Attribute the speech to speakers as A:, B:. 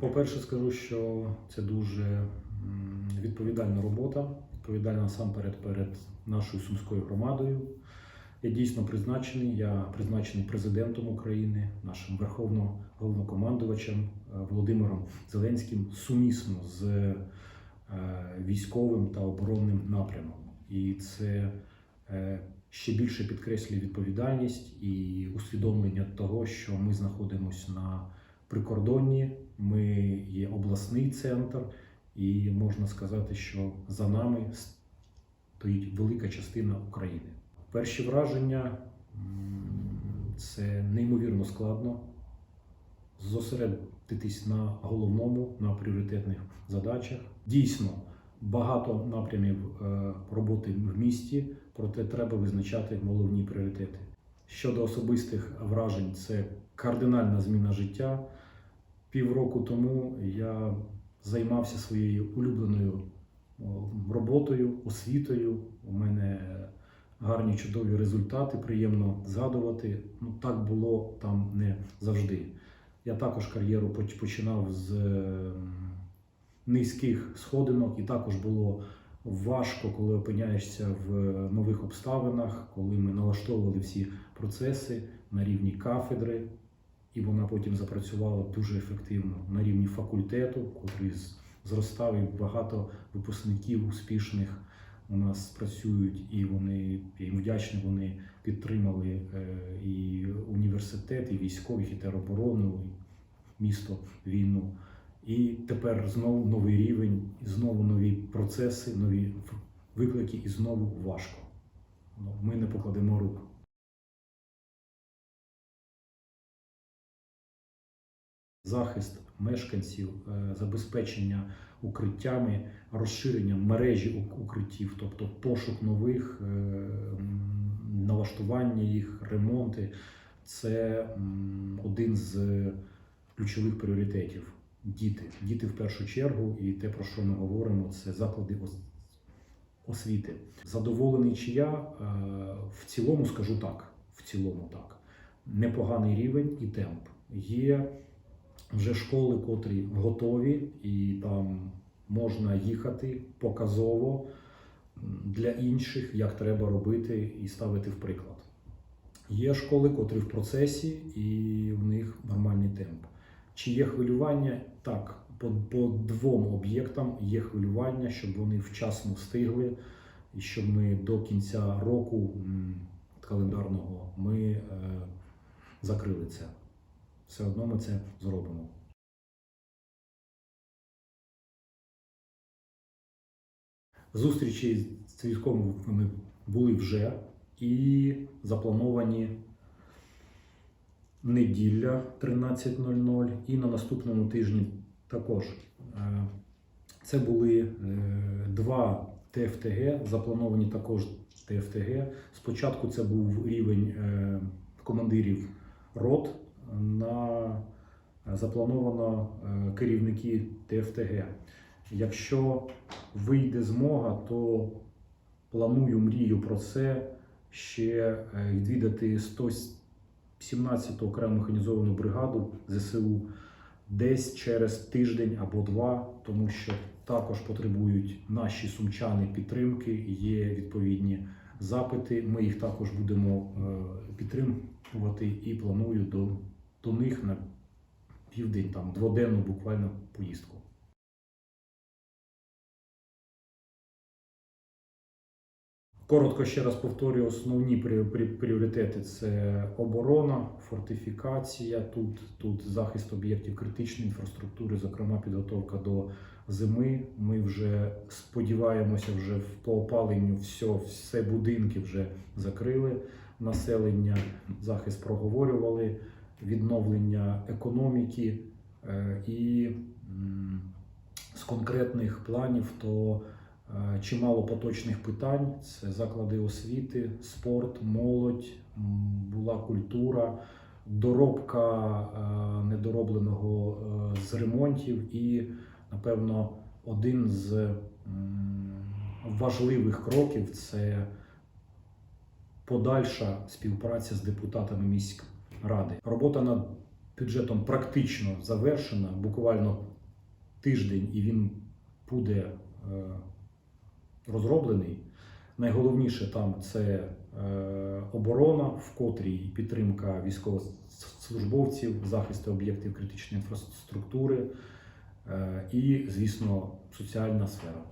A: По-перше, скажу, що це дуже відповідальна робота, відповідальна насамперед перед нашою сумською громадою. Я дійсно призначений. Я призначений президентом України, нашим верховним головнокомандувачем е, Володимиром Зеленським сумісно з е, військовим та оборонним напрямом. І це е, ще більше підкреслює відповідальність і усвідомлення того, що ми знаходимося на прикордонні, ми є обласний центр, і можна сказати, що за нами стоїть велика частина України. Перші враження це неймовірно складно зосередитись на головному, на пріоритетних задачах. Дійсно, багато напрямів е, роботи в місті, проте треба визначати головні пріоритети. Щодо особистих вражень, це кардинальна зміна життя. Півроку тому я займався своєю улюбленою роботою, освітою. У мене гарні чудові результати, приємно згадувати. Ну так було там не завжди. Я також кар'єру починав з е, низьких сходинок, і також було важко, коли опиняєшся в нових обставинах, коли ми налаштовували всі процеси на рівні кафедри, і вона потім запрацювала дуже ефективно на рівні факультету, котрий зростав і багато випускників успішних у нас працюють, і вони я їм вдячний, вони підтримали е, і університет, і військових, і тероборону, і місто, війну. І тепер знову новий рівень, і знову нові процеси, нові виклики, і знову важко. Ну, Ми не покладемо рук. захист мешканців, е, забезпечення укриттями, розширення мережі укриттів, тобто пошук нових, е, налаштування їх, ремонти це один з ключових пріоритетів. Діти. Діти в першу чергу, і те, про що ми говоримо, це заклади освіти. Задоволений чи я, е, в цілому скажу так. В цілому так. Непоганий рівень і темп. Є вже школи, котрі готові, і там можна їхати показово для інших, як треба робити і ставити в приклад. Є школи, котрі в процесі, і в них нормальний темп. Чи є хвилювання? Так, по, по двом об'єктам є хвилювання, щоб вони вчасно встигли, і щоб ми до кінця року календарного ми е, закрили це. Все одно ми це зробимо. Зустрічі з військовими були вже і заплановані неділя 13.00 і на наступному тижні також. Е, це були е, два ТФТГ, заплановані також ТФТГ. Спочатку це був рівень е, командирів рот. на Заплановано керівники ТФТГ. Якщо вийде змога, то планую мрію про це ще відвідати 100 17-ту окрему механізовану бригаду ЗСУ десь через тиждень або два, тому що також потребують наші сумчани підтримки. Є відповідні запити. Ми їх також будемо е, підтримувати і планую до, до них на південь, там дводенну буквально поїздку. Коротко ще раз повторюю, основні прі- прі- пріоритети це оборона, фортифікація, тут, тут захист об'єктів критичної інфраструктури, зокрема підготовка до зими. Ми вже сподіваємося, вже по опаленню все, все будинки вже закрили. Населення захист проговорювали, відновлення економіки е, і з конкретних планів то чимало поточних питань: це заклади освіти, спорт, молодь, була культура, доробка е, недоробленого е, з ремонтів і, напевно, один з важливих кроків це подальша співпраця з депутатами міськради. Робота над бюджетом практично завершена, буквально тиждень, і він буде е, розроблений. Найголовніше там це е, оборона, в котрій підтримка військовослужбовців, захист об'єктів критичної інфраструктури е, і, звісно, соціальна сфера.